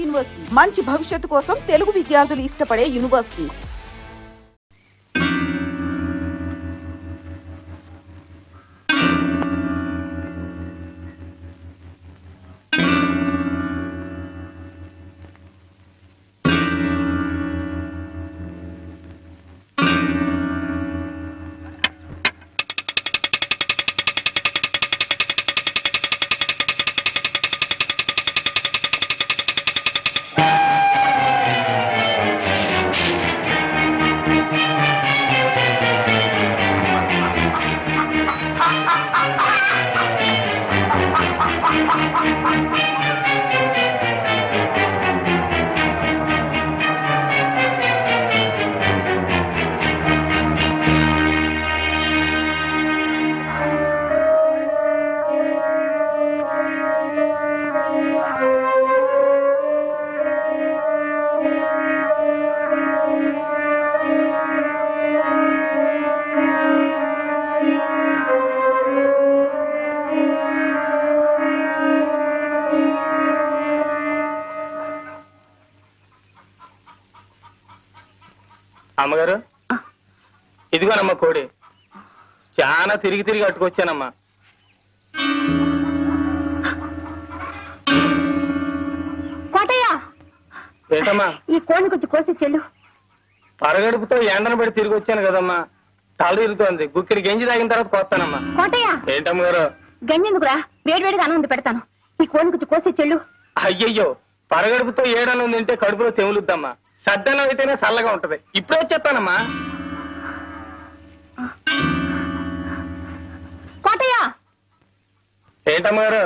University. మంచి భవిష్యత్తు కోసం తెలుగు విద్యార్థులు ఇష్టపడే యూనివర్సిటీ. Ha ha ha! అమ్మగారు? ఇదిగోనమ్మా కోడి. చాలా తిరిగి తిరిగి అట్టుకొచ్చానమ్మా. కోటయ్య! ఏంటమ్మా? ఈ కోడిని కొంచెం కోసి చెల్లు. పరగడుపుతో ఎండను పడి తిరిగి వచ్చాను కదమ్మా. తల తిరుగుతోంది. గుక్కిడి గెంజి తాగిన తర్వాత కొత్తానమ్మా కోటయ్య! ఏంటమ్మగారు? గంజెందుకురా వేడివేడిగా అన్నం ఉంది పెడతాను. ఈ కోడిని కొంచెం కోసి చెల్లు. అయ్యయ్యో! పరగడుపుతో ఏడను తింటే కడుపులో తెములుద్దమ్మా. సద్దనం అయితేనే చల్లగా ఉంటది. ఇప్పుడే వచ్చేస్తానమ్మా. కోటయ్య! ఏంటమ్మగారు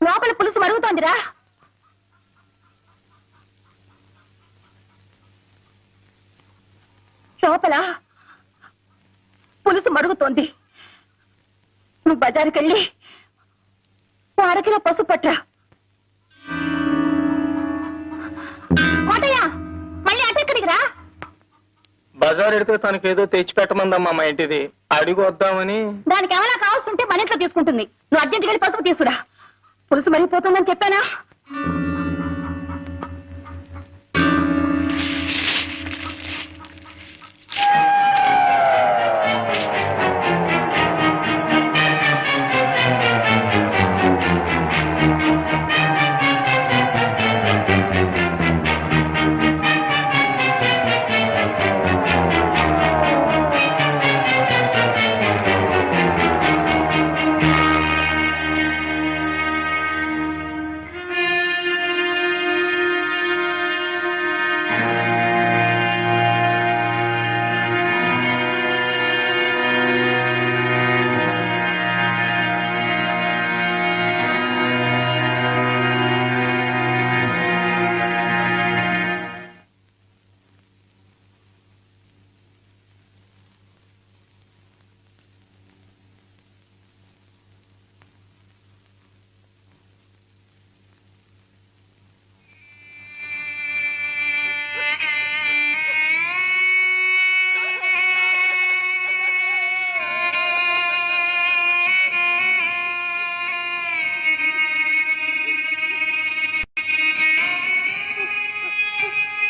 లోపల పులుసు మరుగుతోందిరా. లోపల పులుసు మరుగుతోంది. నువ్వు బజారుకి వెళ్ళి ఓ అరకిలో పసుపు పట్రా బజార్ ఎడితే తనకేదో తెచ్చి పెట్టమందమ్మా మా ఇంటిది. అడిగి వద్దామని. దానికి ఏమైనా కావాల్సి ఉంటే మన ఇంట్లో తీసుకుంటుంది. నువ్వు అర్జెంట్ వెళ్ళి పసుపు తీసుకురా. పులుసు మరిగిపోతుందని చెప్పానా?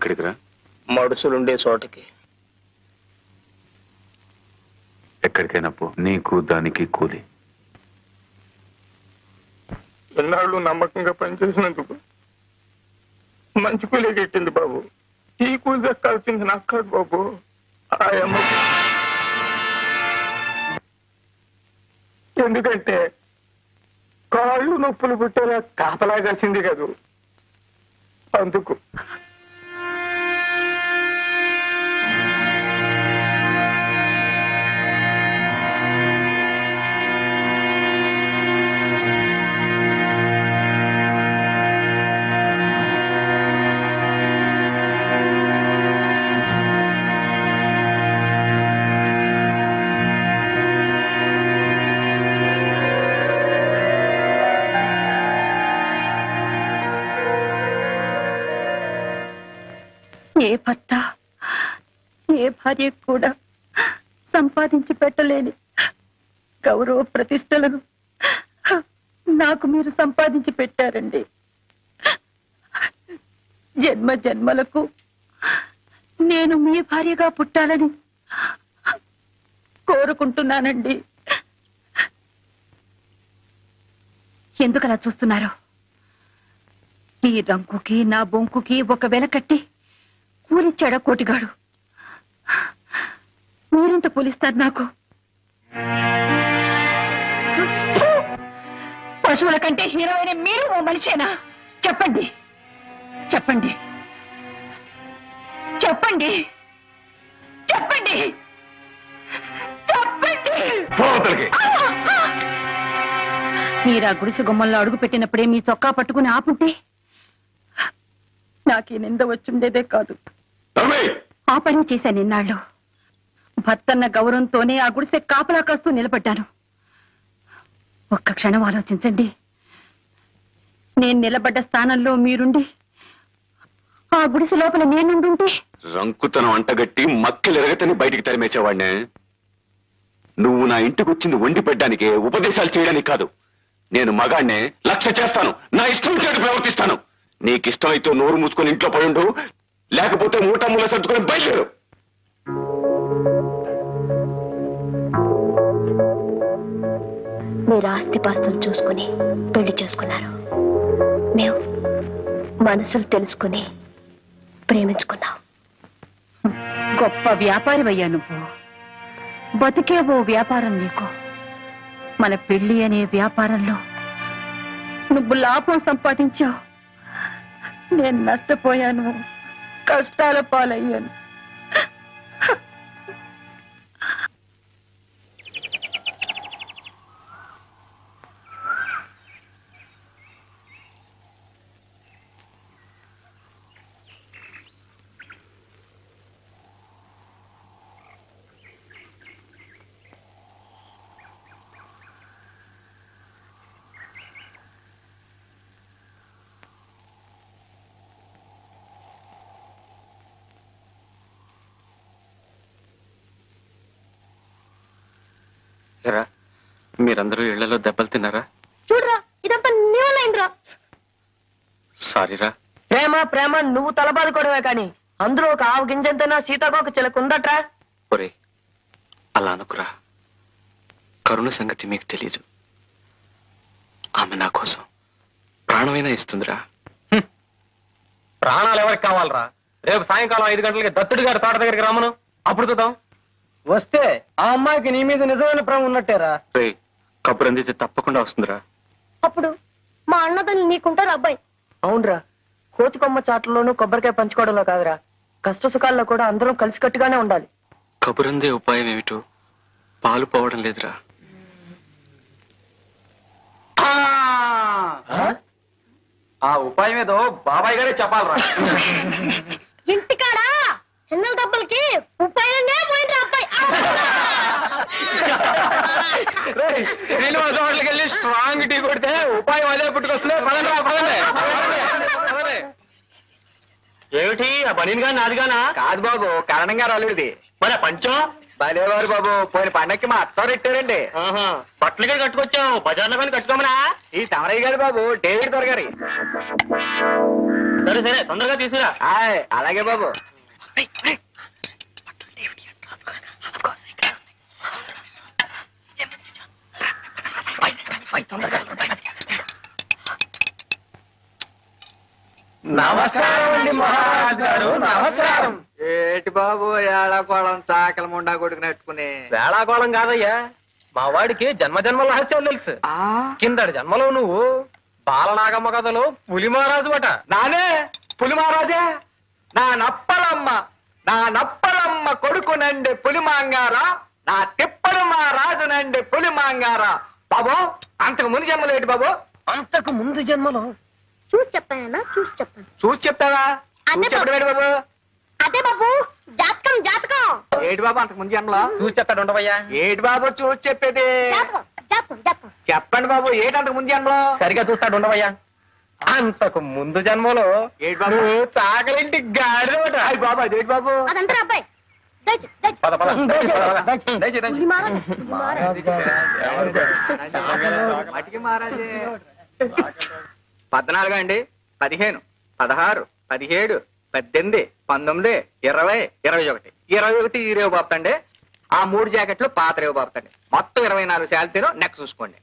ఎక్కడికి రా మడుసులుండే చోటకి. ఎక్కడికైనా పో. నీకు దానికి కూలి. ఎన్నాళ్ళు నమ్మకంగా పనిచేసినందుకు? మంచి కూలీ గిట్టింది బాబు. ఈ కూలి దక్కాల్సింది నాకు కాదు బాబు. ఎందుకంటే కాళ్ళు నొప్పులు పుట్టేలా కాపలా కాసింది కదూ. అందుకు ఏ భర్త ఏ భార్య కూడా సంపాదించి పెట్టలేని గౌరవ ప్రతిష్టలను నాకు మీరు సంపాదించి పెట్టారండి. జన్మ జన్మలకు నేను మీ భార్యగా పుట్టాలని కోరుకుంటున్నానండి. ఎందుకలా చూస్తున్నారు? మీ రంకుకి నా బొంకుకి ఒక వెల కట్టి కూలిచ్చాడా కోటిగాడు? మీరెంత కూలిస్తారు నాకు. పశువుల కంటే హీరోయిన్ మీరు ఓ మనిషేనా? చెప్పండి. చెప్పండి. చెప్పండి. చెప్పండి. చెప్పండి. మీరు ఆ గుడిసె గుమ్మంలో అడుగు పెట్టినప్పుడే మీ చొక్కా పట్టుకుని ఆపుంటే నాకు ఈ నింద వచ్చుండేదే కాదు. ఆ పని చేశాను నిన్నాళ్ళు. భర్తన్న గౌరవంతోనే ఆ గుడిసె కాపలా కాస్తూ నిలబడ్డాను. ఒక్క క్షణం ఆలోచించండి. నేను నిలబడ్డ స్థానంలో మీరుండి ఆ గుడిసె లోపల నేనుండుంటే? రంకుతనం అంటగట్టి మక్కలెరగతని బయటికి తరిమేసేవాడినే. నువ్వు నా ఇంటికి వచ్చింది వండి పెట్టడానికే ఉపదేశాలు చేయడానికి కాదు. నేను మగాడినే లక్ష్య చేస్తాను. నా ఇష్టం చేటు ప్రవర్తిస్తాను. నీకిష్టం అయితే నోరు మూసుకొని ఇంట్లో పడుండు లేకపోతే మూట మూల సర్దుకొని బయలుదేరు. మీరు ఆస్తిపాస్తులు చూసుకుని పెళ్ళి చేసుకున్నారు. మేము మనసులు తెలుసుకుని ప్రేమించుకున్నాం. గొప్ప వ్యాపారమయ్యా నువ్వు. బతికే ఓ వ్యాపారం నీకు. మన పెళ్ళి అనే వ్యాపారంలో నువ్వు లాభం సంపాదించావు. నేను నష్టపోయాను. కష్టాల పాలయ్యాను. ఎరా మీరందరూ ఇళ్ళలో దెబ్బలు తిన్నారా? చూడరా ఇదంతా నీవలైందిరా సారీరా. ప్రేమ ప్రేమ నువ్వు తలబాదుకోవడమే కాని అందులో ఒక ఆవు గింజంతైనా సీతాకోక చిలకుందట్రా? ఒరే అలా అనుకురా. కరుణ సంగతి మీకు తెలియదు ఆమె నా కోసం ప్రాణమైనా ఇస్తుందిరా. ప్రాణాలు ఎవరికి కావాలరా? రేపు సాయంకాలం ఐదు గంటలకి దత్తుడి గారి తోట దగ్గరికి రమ్మను. అప్పుడు చూద్దాం. వస్తే ఆ అమ్మాయికి నీ మీద నిజమైన ప్రేమ ఉన్నట్టేరా? రే కబురు అందితే తప్పకుండా వస్తుందిరా. అప్పుడు మా అన్నదని నీకుంటారు అబ్బాయి. అవునరా. కోతి కొమ్మ చాట్లలోనూ కొబ్బరికాయ పంచుకోవడంలో కాదురా. కష్ట సుఖాల్లో కూడా అందరం కలిసికట్టుగానే ఉండాలి. కబురందే ఉపాయం ఏమిటో? పాలు పోవడం లేదురా. ఆ ఉపాయం ఏదో బాబాయ్ గారే చెప్పాలరా. స్ట్రాంగ్ టీ కొడితే ఉపాయం అదే పుట్టుకొస్తుంది. పదండి రా, పదండి. ఏమిటి? ఆ బనీన్ గాని నాదిగానా కాదు బాబు కరణం గారు అల్లుడిది. మరి ఆ పంచం? భలేవారు బాబు పోయిన పండక్కి మా అత్తారు ఇట్టారండి బట్టలు కూడా కట్టుకొచ్చావు బజార్లో కానీ కట్టుకోమనా? ఈ తమరయ్య గారు బాబు డేవిడ్ దొరగారి సరే సరే తొందరగా తీసుకురా. అలాగే బాబు. నమస్కారం అండి మహారాజు గారు నమస్కారం. ఏటి బాబు ఏళాకోళం చాకల ముండా కొడుకు నెట్టుకుని వేళాకోళం కాదయ్యా. మా వాడికి జన్మ జన్మల రహస్యం తెలుసు. కిందటి జన్మలో నువ్వు బాలనాగమ్మ కథలో పులి మహారాజు అట. నానే? పులి మహారాజా? నా నప్పలమ్మ నా నప్పలమ్మ కొడుకునండి పులి మాంగారా? నా తిప్పడు మా రాజునండి పులి మాంగారా? బాబు అంతకు ముందు జన్మలు ఏంటి బాబు? అంతకు ముందు జన్మలో చూసి చెప్పానన్నా చూసి చెప్పాను చూసి చెప్తావా అదే చూసి చెప్పడం ఏంటి బాబు అదే బాబు జాతకం జాతకం ఏటి బాబు అంతకు ముందు జన్మలో చూసి చెప్తాడు ఉండవయ్యా ఏటి బాబు చూసి చెప్పేది జాతకం జాతకం జాతకం చెప్పండి బాబు ఏటి అంతకు ముందు జన్మలో సరిగా చూస్తాడు ఉండవయ్యా అంతకు ముందు జన్మలో ఏటి బాబు చాకలింటి గాడిదట అయ్య బాబు అదేటి బాబు అదంతా అబ్బాయి దయచు దయచు పద పద దయచేయి, దయచేయి, దయచేయి. పులి మహారాజు పులి మహారాజు మటికి మహారాజే పద్నాలుగు అండి? పదిహేను పదహారు పదిహేడు పద్దెనిమిది పంతొమ్మిది ఇరవై ఇరవై ఒకటి. ఇరవై ఒకటి ఈ రేవు బాపుతండి. ఆ మూడు జాకెట్లు పాత రేవు బాపుతండి. మొత్తం ఇరవై నాలుగు శాలతీరు నెక్ చూసుకోండి.